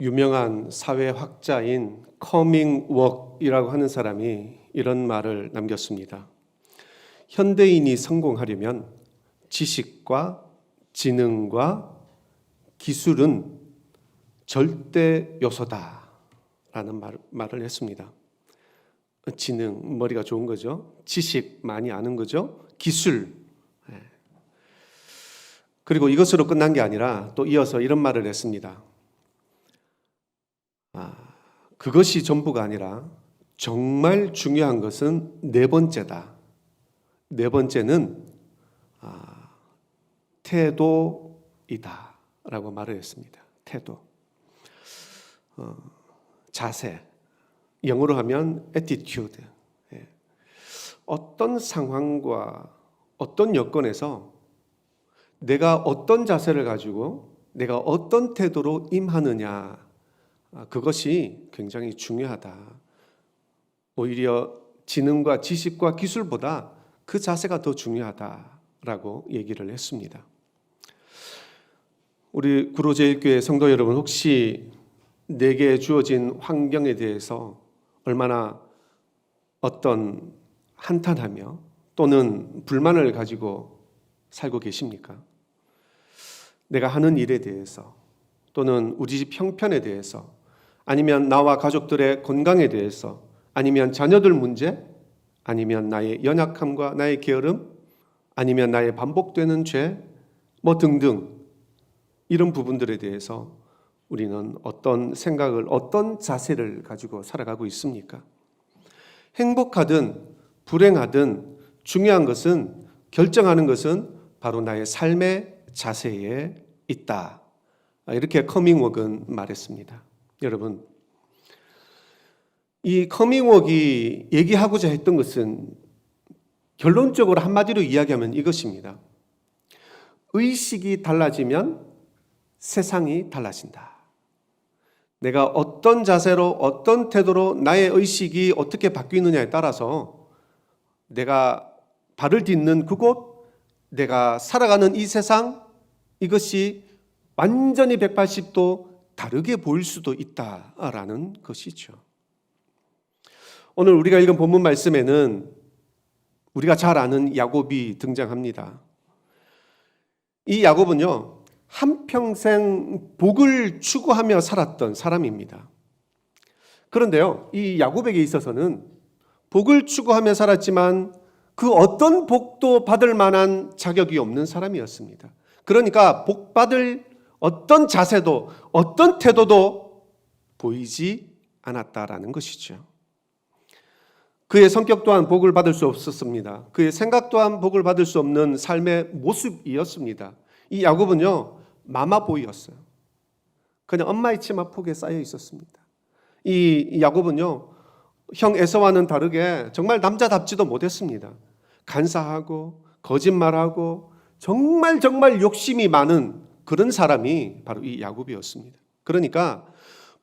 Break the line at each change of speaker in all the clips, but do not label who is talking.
유명한 사회학자인 커밍 웍이라고 하는 사람이 이런 말을 남겼습니다. 현대인이 성공하려면 지식과 지능과 기술은 절대 요소다 라는 말, 말을 했습니다. 지능 머리가 좋은 거죠. 지식 많이 아는 거죠. 기술 예. 그리고 이것으로 끝난 게 아니라 또 이어서 이런 말을 했습니다. 아, 그것이 전부가 아니라 정말 중요한 것은 네 번째다. 네 번째는 아, 태도이다 라고 말을 했습니다. 태도, 어, 자세, 영어로 하면 attitude. 예. 어떤 상황과 어떤 여건에서 내가 어떤 자세를 가지고 내가 어떤 태도로 임하느냐 아, 그것이 굉장히 중요하다. 오히려 지능과 지식과 기술보다 그 자세가 더 중요하다라고 얘기를 했습니다. 우리 구로제일교회 성도 여러분 혹시 내게 주어진 환경에 대해서 얼마나 어떤 한탄하며 또는 불만을 가지고 살고 계십니까? 내가 하는 일에 대해서 또는 우리 집 형편에 대해서 아니면 나와 가족들의 건강에 대해서 아니면 자녀들 문제 아니면 나의 연약함과 나의 게으름 아니면 나의 반복되는 죄 뭐 등등 이런 부분들에 대해서 우리는 어떤 생각을 어떤 자세를 가지고 살아가고 있습니까? 행복하든 불행하든 중요한 것은 결정하는 것은 바로 나의 삶의 자세에 있다. 이렇게 커밍웍은 말했습니다. 여러분, 이 커밍웍이 얘기하고자 했던 것은 결론적으로 한마디로 이야기하면 이것입니다. 의식이 달라지면 세상이 달라진다. 내가 어떤 자세로 어떤 태도로 나의 의식이 어떻게 바뀌느냐에 따라서 내가 발을 딛는 그곳, 내가 살아가는 이 세상 이것이 완전히 180도 다르게 보일 수도 있다라는 것이죠. 오늘 우리가 읽은 본문 말씀에는 우리가 잘 아는 야곱이 등장합니다. 이 야곱은요, 한평생 복을 추구하며 살았던 사람입니다. 그런데요, 이 야곱에게 있어서는 복을 추구하며 살았지만 그 어떤 복도 받을 만한 자격이 없는 사람이었습니다. 그러니까 복 받을 어떤 자세도 어떤 태도도 보이지 않았다라는 것이죠. 그의 성격 또한 복을 받을 수 없었습니다. 그의 생각 또한 복을 받을 수 없는 삶의 모습이었습니다. 이 야곱은요, 마마보이였어요. 그냥 엄마의 치마 폭에 쌓여 있었습니다. 이 야곱은요, 형 에서와는 다르게 정말 남자답지도 못했습니다. 간사하고 거짓말하고 정말 정말 욕심이 많은 그런 사람이 바로 이 야곱이었습니다. 그러니까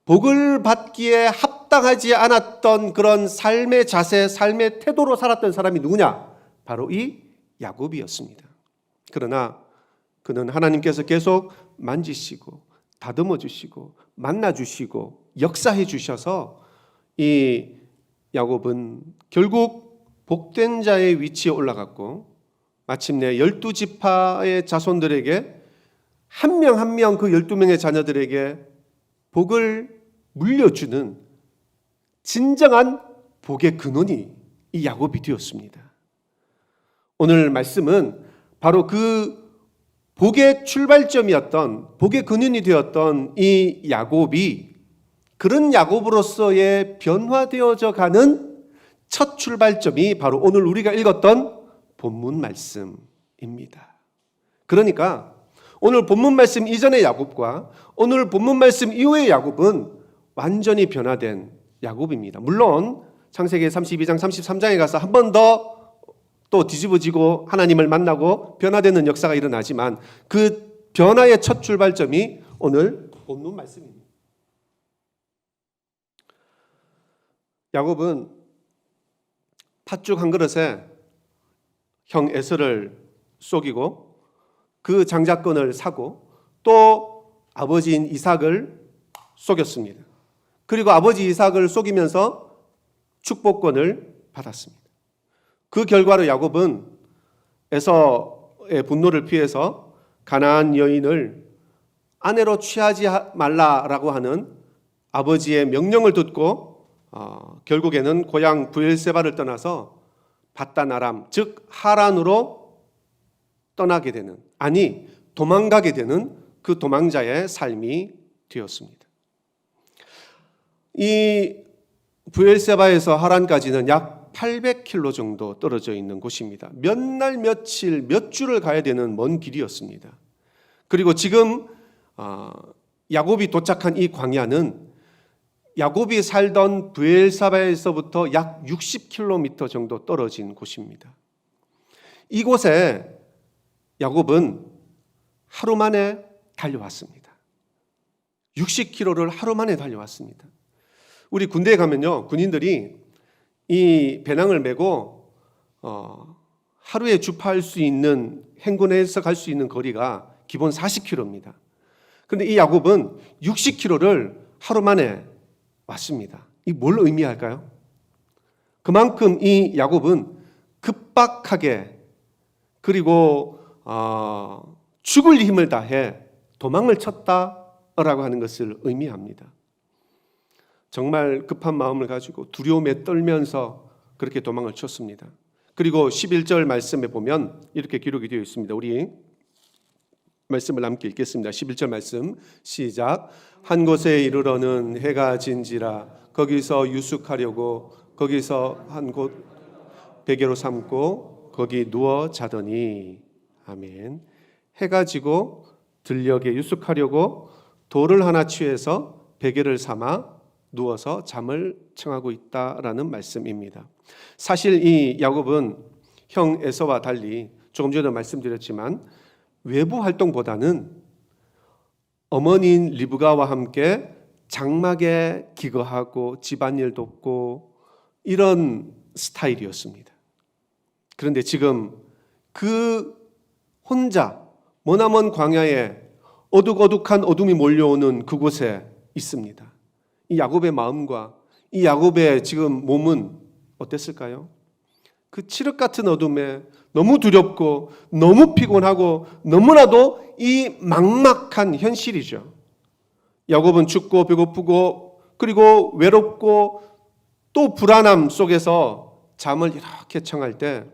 복을 받기에 합당하지 않았던 그런 삶의 자세, 삶의 태도로 살았던 사람이 누구냐? 바로 이 야곱이었습니다. 그러나 그는 하나님께서 계속 만지시고 다듬어 주시고 만나 주시고 역사해 주셔서 이 야곱은 결국 복된 자의 위치에 올라갔고 마침내 열두 지파의 자손들에게 한 명 한 명그 열두 명의 자녀들에게 복을 물려주는 진정한 복의 근원이 이 야곱이 되었습니다. 오늘 말씀은 바로 그 복의 출발점이었던 복의 근원이 되었던 이 야곱이 그런 야곱으로서의 변화되어져 가는 첫 출발점이 바로 오늘 우리가 읽었던 본문 말씀입니다. 그러니까 오늘 본문 말씀 이전의 야곱과 오늘 본문 말씀 이후의 야곱은 완전히 변화된 야곱입니다. 물론 창세기 32장 33장에 가서 한 번 더 또 뒤집어지고 하나님을 만나고 변화되는 역사가 일어나지만 그 변화의 첫 출발점이 오늘 본문 말씀입니다. 야곱은 팥죽 한 그릇에 형 에서를 속이고 그 장자권을 사고 또 아버지인 이삭을 속였습니다. 그리고 아버지 이삭을 속이면서 축복권을 받았습니다. 그 결과로 야곱은 에서의 분노를 피해서 가나안 여인을 아내로 취하지 말라라고 하는 아버지의 명령을 듣고 어, 결국에는 고향 부엘세바를 떠나서 바다나람 즉 하란으로 떠나게 되는 아니 도망가게 되는 그 도망자의 삶이 되었습니다. 이 부엘세바에서 하란까지는 약 800km 정도 떨어져 있는 곳입니다. 몇 날 며칠 몇 주를 가야 되는 먼 길이었습니다. 그리고 지금 어, 야곱이 도착한 이 광야는 야곱이 살던 부엘사바에서부터 약 60km 정도 떨어진 곳입니다. 이곳에 야곱은 하루 만에 달려왔습니다. 60km를 하루 만에 달려왔습니다. 우리 군대에 가면요, 군인들이 이 배낭을 메고 어, 하루에 주파할 수 있는 행군에서 갈 수 있는 거리가 기본 40km입니다. 그런데 이 야곱은 60km를 하루 만에 왔습니다. 이 뭘 의미할까요? 그만큼 이 야곱은 급박하게 그리고 어, 죽을 힘을 다해 도망을 쳤다라고 하는 것을 의미합니다. 정말 급한 마음을 가지고 두려움에 떨면서 그렇게 도망을 쳤습니다. 그리고 11절 말씀에 보면 이렇게 기록이 되어 있습니다. 우리 말씀을 함께 읽겠습니다. 11절 말씀 시작. 한 곳에 이르러는 해가 진지라 거기서 유숙하려고 거기서 한 곳 베개로 삼고 거기 누워 자더니 아멘. 해가 지고 들녘에 유숙하려고 돌을 하나 취해서 베개를 삼아 누워서 잠을 청하고 있다라는 말씀입니다. 사실 이 야곱은 형 에서와 달리 조금 전에 말씀드렸지만 외부 활동보다는 어머니인 리브가와 함께 장막에 기거하고 집안일 돕고 이런 스타일이었습니다. 그런데 지금 그 혼자 머나먼 광야에 어둑어둑한 어둠이 몰려오는 그곳에 있습니다. 이 야곱의 마음과 이 야곱의 지금 몸은 어땠을까요? 그 칠흑 같은 어둠에 너무 두렵고 너무 피곤하고 너무나도 이 막막한 현실이죠. 야곱은 춥고 배고프고 그리고 외롭고 또 불안함 속에서 잠을 이렇게 청할 때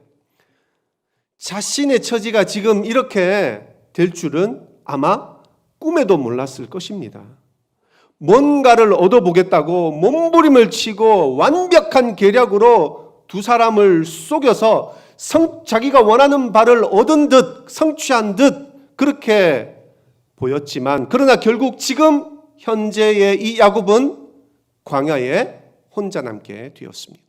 자신의 처지가 지금 이렇게 될 줄은 아마 꿈에도 몰랐을 것입니다. 뭔가를 얻어보겠다고 몸부림을 치고 완벽한 계략으로 두 사람을 속여서 성, 자기가 원하는 바를 얻은 듯 성취한 듯 그렇게 보였지만 그러나 결국 지금 현재의 이 야곱은 광야에 혼자 남게 되었습니다.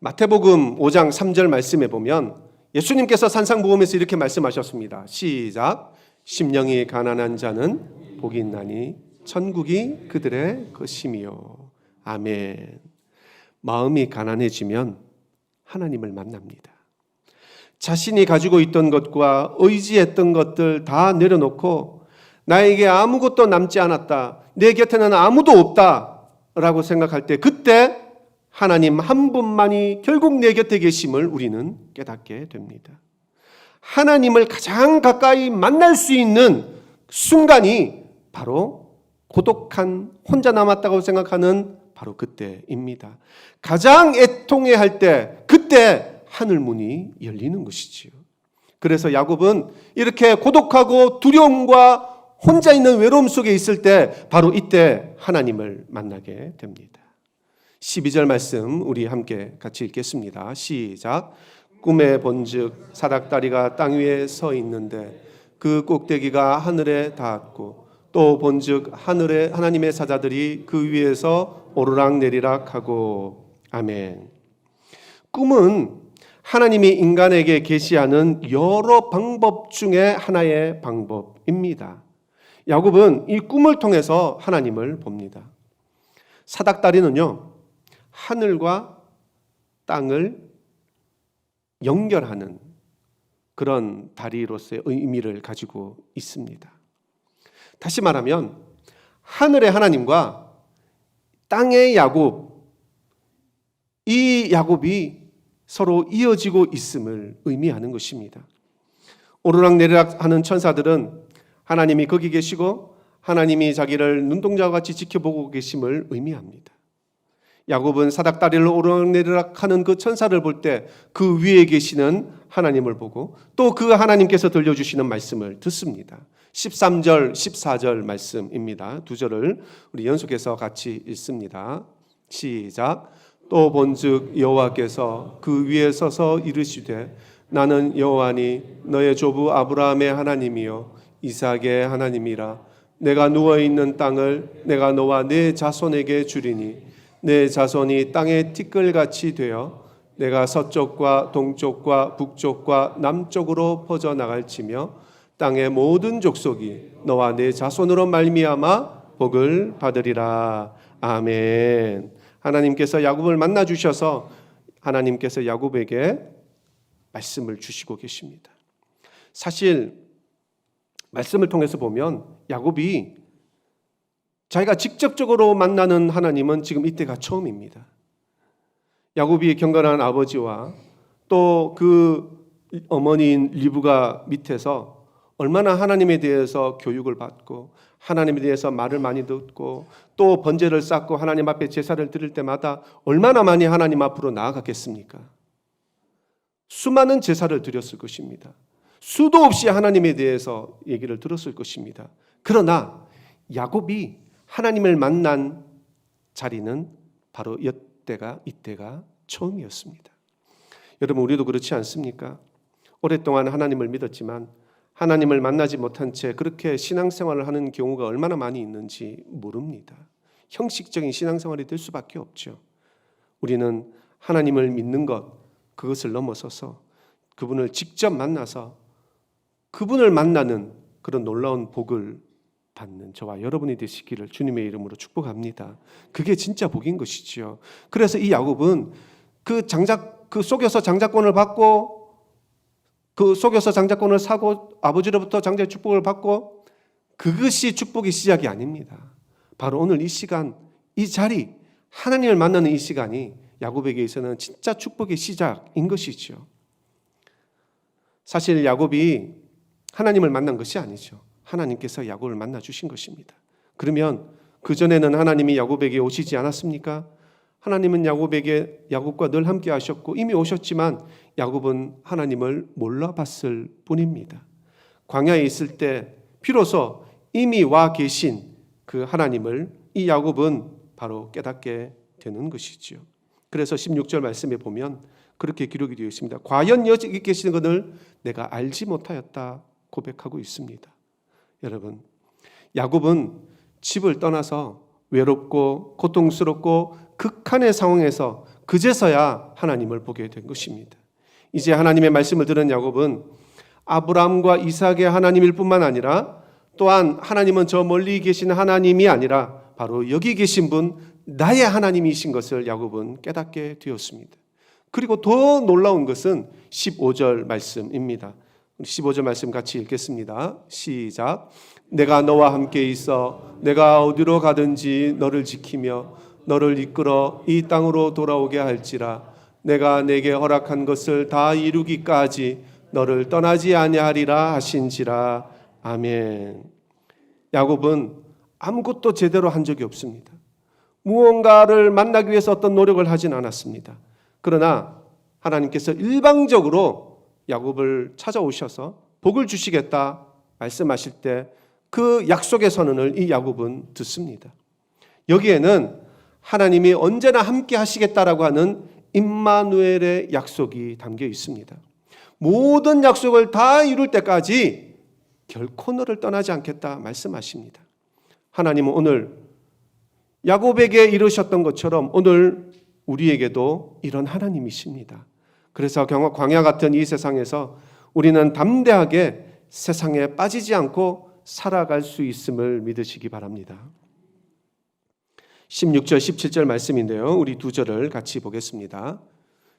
마태복음 5장 3절 말씀에 보면 예수님께서 산상보험에서 이렇게 말씀하셨습니다. 시작. 심령이 가난한 자는 복이 있나니 천국이 그들의 것이미요. 아멘. 마음이 가난해지면 하나님을 만납니다. 자신이 가지고 있던 것과 의지했던 것들 다 내려놓고 나에게 아무것도 남지 않았다. 내 곁에는 아무도 없다. 라고 생각할 때 그때 하나님 한 분만이 결국 내 곁에 계심을 우리는 깨닫게 됩니다. 하나님을 가장 가까이 만날 수 있는 순간이 바로 고독한 혼자 남았다고 생각하는 바로 그때입니다. 가장 애통해 할 때, 그때 하늘 문이 열리는 것이지요. 그래서 야곱은 이렇게 고독하고 두려움과 혼자 있는 외로움 속에 있을 때, 바로 이때 하나님을 만나게 됩니다. 12절 말씀 우리 함께 같이 읽겠습니다. 시작. 꿈에 본즉 사닥다리가 땅 위에 서 있는데 그 꼭대기가 하늘에 닿았고 또 본즉 하늘에 하나님의 사자들이 그 위에서 오르락 내리락 하고 아멘. 꿈은 하나님이 인간에게 계시하는 여러 방법 중에 하나의 방법입니다. 야곱은 이 꿈을 통해서 하나님을 봅니다. 사닥다리는요, 하늘과 땅을 연결하는 그런 다리로서의 의미를 가지고 있습니다. 다시 말하면 하늘의 하나님과 땅의 야곱 이 야곱이 서로 이어지고 있음을 의미하는 것입니다. 오르락 내리락 하는 천사들은 하나님이 거기 계시고 하나님이 자기를 눈동자와 같이 지켜보고 계심을 의미합니다. 야곱은 사닥다리를 오르락내리락 하는 그 천사를 볼 때 그 위에 계시는 하나님을 보고 또 그 하나님께서 들려주시는 말씀을 듣습니다. 13절, 14절 말씀입니다. 두 절을 우리 연속해서 같이 읽습니다. 시작. 또 본즉 여호와께서 그 위에 서서 이르시되 나는 여호와니 너의 조부 아브라함의 하나님이요 이삭의 하나님이라 내가 누워 있는 땅을 내가 너와 네 자손에게 주리니 내 자손이 땅의 티끌같이 되어 내가 서쪽과 동쪽과 북쪽과 남쪽으로 퍼져 나갈지며 땅의 모든 족속이 너와 내 자손으로 말미암아 복을 받으리라 아멘. 하나님께서 야곱을 만나 주셔서 하나님께서 야곱에게 말씀을 주시고 계십니다. 사실 말씀을 통해서 보면 야곱이 자기가 직접적으로 만나는 하나님은 지금 이때가 처음입니다. 야곱이 경건한 아버지와 또 그 어머니인 리브가 밑에서 얼마나 하나님에 대해서 교육을 받고 하나님에 대해서 말을 많이 듣고 또 번제를 쌓고 하나님 앞에 제사를 드릴 때마다 얼마나 많이 하나님 앞으로 나아갔겠습니까? 수많은 제사를 드렸을 것입니다. 수도 없이 하나님에 대해서 얘기를 들었을 것입니다. 그러나 야곱이 하나님을 만난 자리는 바로 이때가 이때가 처음이었습니다. 여러분 우리도 그렇지 않습니까? 오랫동안 하나님을 믿었지만 하나님을 만나지 못한 채 그렇게 신앙생활을 하는 경우가 얼마나 많이 있는지 모릅니다. 형식적인 신앙생활이 될 수밖에 없죠. 우리는 하나님을 믿는 것 그것을 넘어서서 그분을 직접 만나서 그분을 만나는 그런 놀라운 복을 받는 저와 여러분이 되시기를 주님의 이름으로 축복합니다. 그게 진짜 복인 것이지요. 그래서 이 야곱은 그 장작 그 속여서 장자권을 받고 그 속여서 장자권을 사고 아버지로부터 장자의 축복을 받고 그것이 축복의 시작이 아닙니다. 바로 오늘 이 시간 이 자리 하나님을 만나는 이 시간이 야곱에게 있어서는 진짜 축복의 시작인 것이죠. 사실 야곱이 하나님을 만난 것이 아니죠. 하나님께서 야곱을 만나 주신 것입니다. 그러면 그 전에는 하나님이 야곱에게 오시지 않았습니까? 하나님은 야곱에게 야곱과 늘 함께 하셨고 이미 오셨지만 야곱은 하나님을 몰라봤을 뿐입니다. 광야에 있을 때 비로소 이미 와 계신 그 하나님을 이 야곱은 바로 깨닫게 되는 것이지요. 그래서 16절 말씀에 보면 그렇게 기록이 되어 있습니다. 과연 여기 계시는 것을 내가 알지 못하였다 고백하고 있습니다. 여러분, 야곱은 집을 떠나서 외롭고 고통스럽고 극한의 상황에서 그제서야 하나님을 보게 된 것입니다. 이제 하나님의 말씀을 들은 야곱은 아브라함과 이삭의 하나님일 뿐만 아니라 또한 하나님은 저 멀리 계신 하나님이 아니라 바로 여기 계신 분 나의 하나님이신 것을 야곱은 깨닫게 되었습니다. 그리고 더 놀라운 것은 15절 말씀입니다. 15절 말씀 같이 읽겠습니다. 시작. 내가 너와 함께 있어 내가 어디로 가든지 너를 지키며 너를 이끌어 이 땅으로 돌아오게 할지라 내가 내게 허락한 것을 다 이루기까지 너를 떠나지 아니하리라 하신지라 아멘. 야곱은 아무것도 제대로 한 적이 없습니다. 무언가를 만나기 위해서 어떤 노력을 하진 않았습니다. 그러나 하나님께서 일방적으로 야곱을 찾아오셔서 복을 주시겠다 말씀하실 때 그 약속의 선언을 이 야곱은 듣습니다. 여기에는 하나님이 언제나 함께 하시겠다라고 하는 임마누엘의 약속이 담겨 있습니다. 모든 약속을 다 이룰 때까지 결코 너를 떠나지 않겠다 말씀하십니다. 하나님은 오늘 야곱에게 이루셨던 것처럼 오늘 우리에게도 이런 하나님이십니다. 그래서 광야 같은 이 세상에서 우리는 담대하게 세상에 빠지지 않고 살아갈 수 있음을 믿으시기 바랍니다. 16절 17절 말씀인데요. 우리 두 절을 같이 보겠습니다.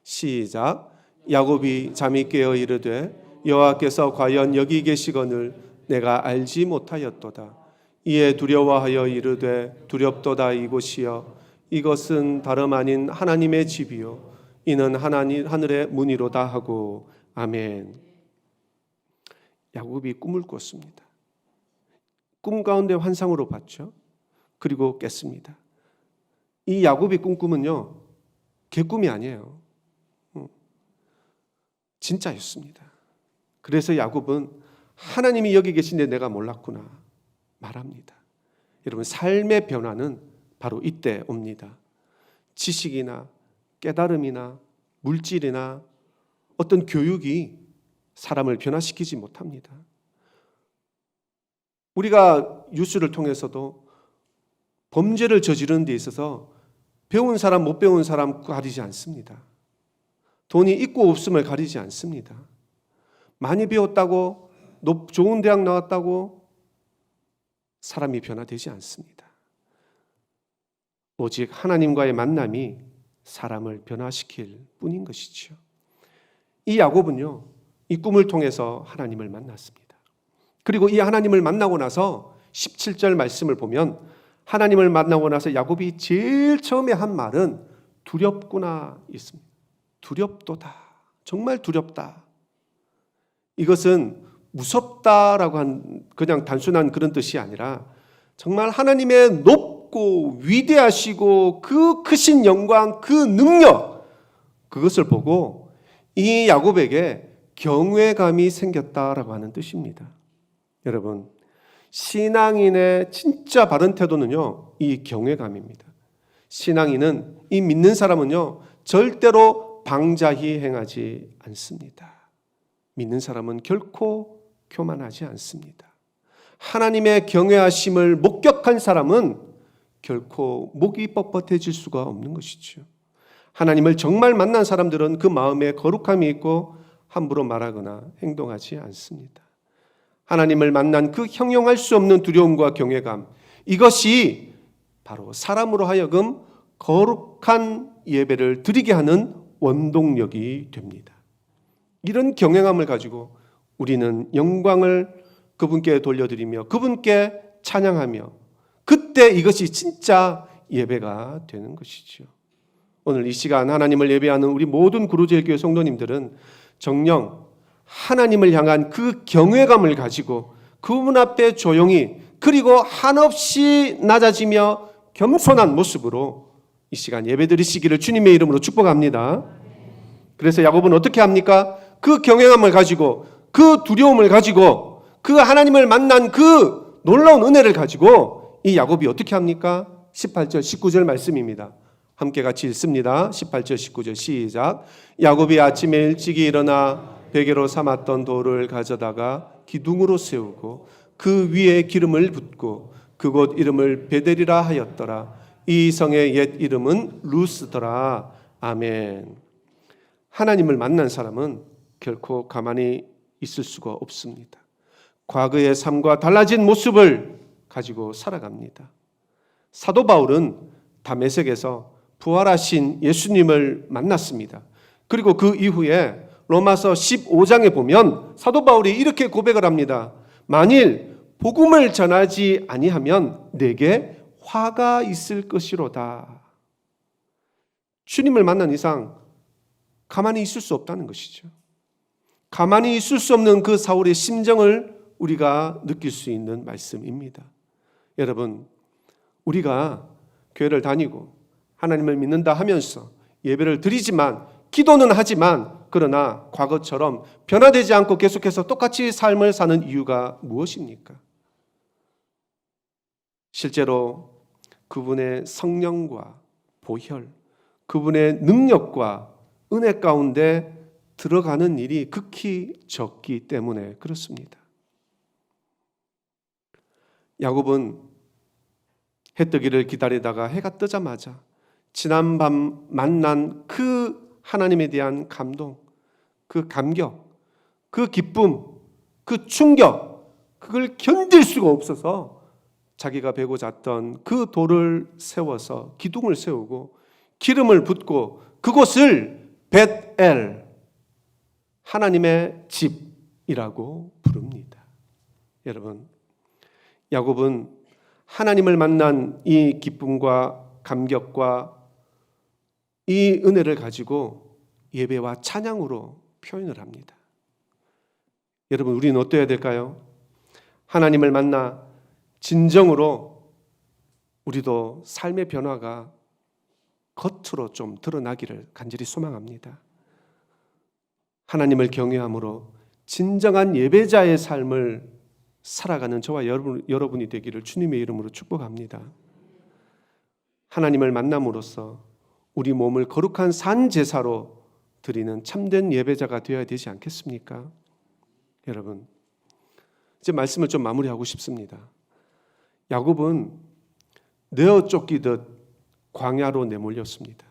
시작. 야곱이 잠이 깨어 이르되 여호와께서 과연 여기 계시거늘 내가 알지 못하였도다. 이에 두려워하여 이르되 두렵도다 이곳이여 이것은 다름 아닌 하나님의 집이요 이는 하나님 하늘의 문이로다 하고 아멘. 야곱이 꿈을 꿨습니다. 꿈 가운데 환상으로 봤죠. 그리고 깼습니다. 이 야곱이 꿈꾸면요 개꿈이 아니에요. 음, 진짜였습니다. 그래서 야곱은 하나님이 여기 계신데 내가 몰랐구나 말합니다. 여러분 삶의 변화는 바로 이때 옵니다. 지식이나 깨달음이나 물질이나 어떤 교육이 사람을 변화시키지 못합니다. 우리가 뉴스를 통해서도 범죄를 저지르는 데 있어서 배운 사람 못 배운 사람 가리지 않습니다. 돈이 있고 없음을 가리지 않습니다. 많이 배웠다고 높 좋은 대학 나왔다고 사람이 변화되지 않습니다. 오직 하나님과의 만남이 사람을 변화시킬 뿐인 것이죠. 이 야곱은요, 이 꿈을 통해서 하나님을 만났습니다. 그리고 이 하나님을 만나고 나서 17절 말씀을 보면 하나님을 만나고 나서 야곱이 제일 처음에 한 말은 두렵구나 있습니다. 두렵도다. 정말 두렵다. 이것은 무섭다라고 한 그냥 단순한 그런 뜻이 아니라 정말 하나님의 높 고 위대하시고 그 크신 영광, 그 능력 그것을 보고 이 야곱에게 경외감이 생겼다라고 하는 뜻입니다. 여러분, 신앙인의 진짜 바른 태도는요, 이 경외감입니다. 신앙인은 이 믿는 사람은요, 절대로 방자히 행하지 않습니다. 믿는 사람은 결코 교만하지 않습니다. 하나님의 경외하심을 목격한 사람은 결코 목이 뻣뻣해질 수가 없는 것이죠. 하나님을 정말 만난 사람들은 그 마음에 거룩함이 있고 함부로 말하거나 행동하지 않습니다. 하나님을 만난 그 형용할 수 없는 두려움과 경외감 이것이 바로 사람으로 하여금 거룩한 예배를 드리게 하는 원동력이 됩니다. 이런 경외감을 가지고 우리는 영광을 그분께 돌려드리며 그분께 찬양하며 그때 이것이 진짜 예배가 되는 것이죠. 오늘 이 시간 하나님을 예배하는 우리 모든 구로제일교회 성도님들은 정령 하나님을 향한 그 경외감을 가지고 그분 앞에 조용히 그리고 한없이 낮아지며 겸손한 모습으로 이 시간 예배 드리시기를 주님의 이름으로 축복합니다. 그래서 야곱은 어떻게 합니까? 그 경외감을 가지고 그 두려움을 가지고 그 하나님을 만난 그 놀라운 은혜를 가지고 이 야곱이 어떻게 합니까? 18절 19절 말씀입니다. 함께 같이 읽습니다. 18절 19절 시작. 야곱이 아침에 일찍이 일어나 베개로 삼았던 돌을 가져다가 기둥으로 세우고 그 위에 기름을 붓고 그곳 이름을 베델이라 하였더라. 이 성의 옛 이름은 루스더라. 아멘. 하나님을 만난 사람은 결코 가만히 있을 수가 없습니다. 과거의 삶과 달라진 모습을 가지고 살아갑니다. 사도 바울은 다메섹에서 부활하신 예수님을 만났습니다. 그리고 그 이후에 로마서 15장에 보면 사도 바울이 이렇게 고백을 합니다. 만일 복음을 전하지 아니하면 내게 화가 있을 것이로다. 주님을 만난 이상 가만히 있을 수 없다는 것이죠. 가만히 있을 수 없는 그 사울의 심정을 우리가 느낄 수 있는 말씀입니다. 여러분, 우리가 교회를 다니고 하나님을 믿는다 하면서 예배를 드리지만 기도는 하지만 그러나 과거처럼 변화되지 않고 계속해서 똑같이 삶을 사는 이유가 무엇입니까? 실제로 그분의 성령과 보혈, 그분의 능력과 은혜 가운데 들어가는 일이 극히 적기 때문에 그렇습니다. 야곱은 해 뜨기를 기다리다가 해가 뜨자마자 지난밤 만난 그 하나님에 대한 감동, 그 감격, 그 기쁨, 그 충격, 그걸 견딜 수가 없어서 자기가 베고 잤던 그 돌을 세워서 기둥을 세우고 기름을 붓고 그곳을 벳엘 하나님의 집이라고 부릅니다. 여러분, 야곱은 하나님을 만난 이 기쁨과 감격과 이 은혜를 가지고 예배와 찬양으로 표현을 합니다. 여러분, 우리는 어떠해야 될까요? 하나님을 만나 진정으로 우리도 삶의 변화가 겉으로 좀 드러나기를 간절히 소망합니다. 하나님을 경외함으로 진정한 예배자의 삶을 살아가는 저와 여러분, 여러분이 되기를 주님의 이름으로 축복합니다. 하나님을 만남으로써 우리 몸을 거룩한 산 제사로 드리는 참된 예배자가 되어야 되지 않겠습니까? 여러분, 이제 말씀을 좀 마무리하고 싶습니다. 야곱은 내어 쫓기듯 광야로 내몰렸습니다.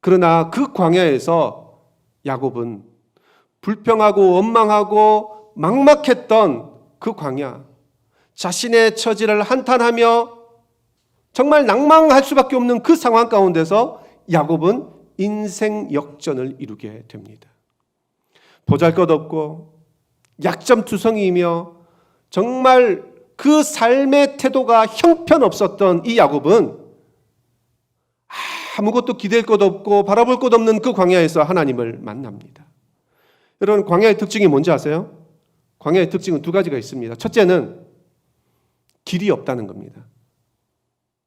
그러나 그 광야에서 야곱은 불평하고 원망하고 막막했던 그 광야, 자신의 처지를 한탄하며 정말 낭망할 수밖에 없는 그 상황 가운데서 야곱은 인생 역전을 이루게 됩니다. 보잘 것 없고 약점투성이이며 정말 그 삶의 태도가 형편없었던 이 야곱은 아무것도 기댈 것 없고 바라볼 것 없는 그 광야에서 하나님을 만납니다. 여러분 광야의 특징이 뭔지 아세요? 광야의 특징은 두 가지가 있습니다. 첫째는 길이 없다는 겁니다.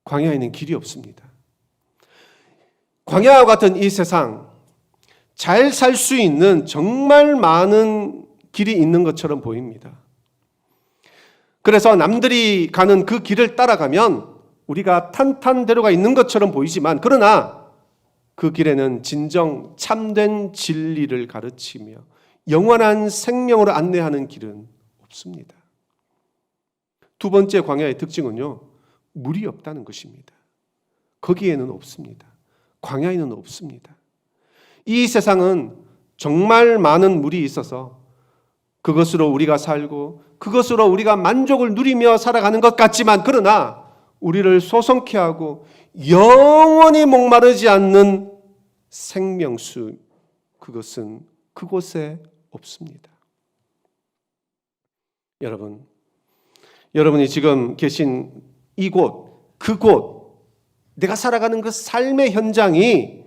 광야에는 길이 없습니다. 광야와 같은 이 세상 잘 살 수 있는 정말 많은 길이 있는 것처럼 보입니다. 그래서 남들이 가는 그 길을 따라가면 우리가 탄탄대로가 있는 것처럼 보이지만 그러나 그 길에는 진정 참된 진리를 가르치며 영원한 생명으로 안내하는 길은 없습니다. 두 번째 광야의 특징은요, 물이 없다는 것입니다. 거기에는 없습니다. 광야에는 없습니다. 이 세상은 정말 많은 물이 있어서 그것으로 우리가 살고 그것으로 우리가 만족을 누리며 살아가는 것 같지만 그러나 우리를 소성케 하고 영원히 목마르지 않는 생명수 그것은 그곳에 없습니다. 여러분, 여러분이 지금 계신 이곳, 그곳, 내가 살아가는 그 삶의 현장이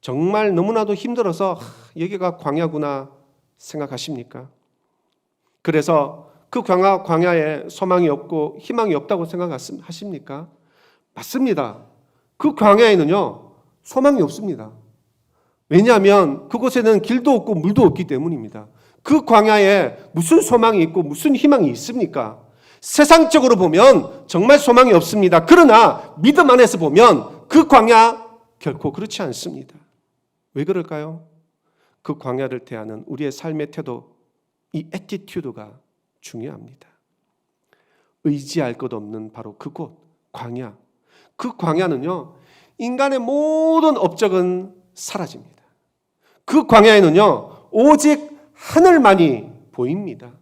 정말 너무나도 힘들어서 하, 여기가 광야구나 생각하십니까? 그래서 그 광야, 광야에 소망이 없고 희망이 없다고 생각하십니까? 맞습니다. 그 광야에는요, 소망이 없습니다. 왜냐하면 그곳에는 길도 없고 물도 없기 때문입니다. 그 광야에 무슨 소망이 있고 무슨 희망이 있습니까? 세상적으로 보면 정말 소망이 없습니다. 그러나 믿음 안에서 보면 그 광야 결코 그렇지 않습니다. 왜 그럴까요? 그 광야를 대하는 우리의 삶의 태도, 이 에티튜드가 중요합니다. 의지할 것 없는 바로 그곳, 광야. 그 광야는요, 인간의 모든 업적은 사라집니다. 그 광야에는요, 오직 하늘만이 보입니다.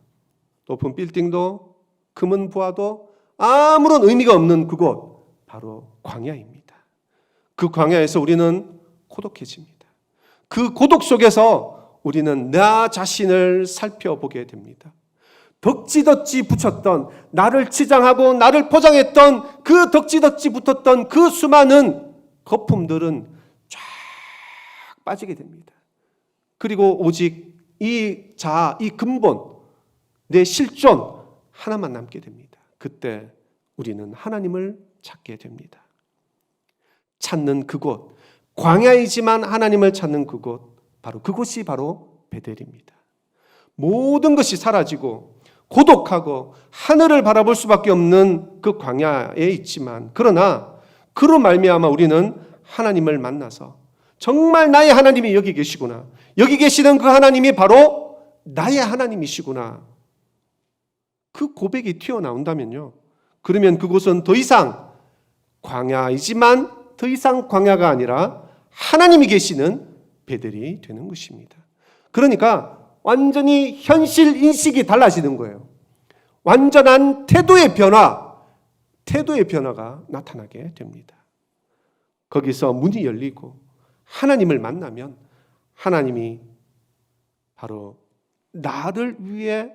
높은 빌딩도 금은 부하도 아무런 의미가 없는 그곳, 바로 광야입니다. 그 광야에서 우리는 고독해집니다. 그 고독 속에서 우리는 나 자신을 살펴보게 됩니다. 덕지덕지 붙였던 나를 치장하고 나를 포장했던 그 덕지덕지 붙었던 그 수많은 거품들은 쫙 빠지게 됩니다. 그리고 오직 이 자, 이 근본, 내 실존 하나만 남게 됩니다. 그때 우리는 하나님을 찾게 됩니다. 찾는 그곳, 광야이지만 하나님을 찾는 그곳, 바로 그곳이 바로 베델입니다. 모든 것이 사라지고 고독하고 하늘을 바라볼 수밖에 없는 그 광야에 있지만 그러나 그로 말미암아 우리는 하나님을 만나서 정말 나의 하나님이 여기 계시구나. 여기 계시는 그 하나님이 바로 나의 하나님이시구나. 그 고백이 튀어나온다면요. 그러면 그곳은 더 이상 광야이지만 더 이상 광야가 아니라 하나님이 계시는 베델이 되는 것입니다. 그러니까 완전히 현실 인식이 달라지는 거예요. 완전한 태도의 변화, 태도의 변화가 나타나게 됩니다. 거기서 문이 열리고 하나님을 만나면 하나님이 바로 나를 위해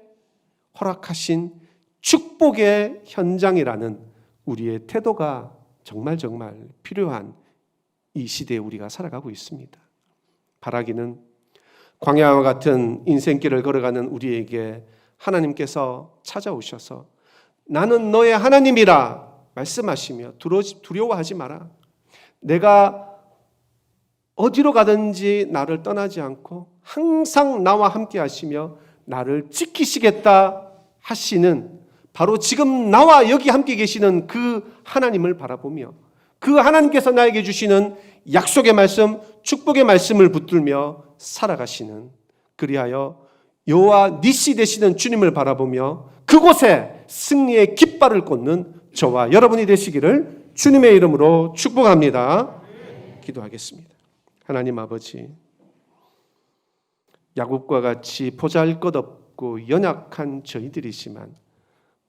허락하신 축복의 현장이라는 우리의 태도가 정말 정말 필요한 이 시대에 우리가 살아가고 있습니다. 바라기는 광야와 같은 인생길을 걸어가는 우리에게 하나님께서 찾아오셔서 나는 너의 하나님이라 말씀하시며 두려- 두려워하지 마라. 내가 어디로 가든지 나를 떠나지 않고 항상 나와 함께 하시며 나를 지키시겠다 하시는 바로 지금 나와 여기 함께 계시는 그 하나님을 바라보며 그 하나님께서 나에게 주시는 약속의 말씀, 축복의 말씀을 붙들며 살아가시는 그리하여 여호와 니시 되시는 주님을 바라보며 그곳에 승리의 깃발을 꽂는 저와 여러분이 되시기를 주님의 이름으로 축복합니다. 기도하겠습니다. 하나님 아버지, 야곱과 같이 보잘것없고 연약한 저희들이지만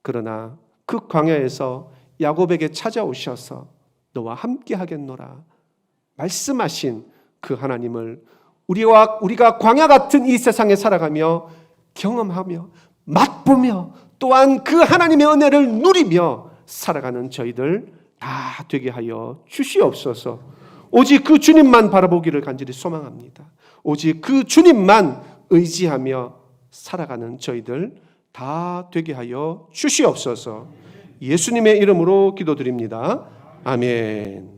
그러나 그 광야에서 야곱에게 찾아오셔서 너와 함께 하겠노라 말씀하신 그 하나님을 우리와 우리가 광야 같은 이 세상에 살아가며 경험하며 맛보며 또한 그 하나님의 은혜를 누리며 살아가는 저희들 다 되게 하여 주시옵소서. 오직 그 주님만 바라보기를 간절히 소망합니다. 오직 그 주님만 의지하며 살아가는 저희들 다 되게 하여 주시옵소서. 예수님의 이름으로 기도드립니다. 아멘.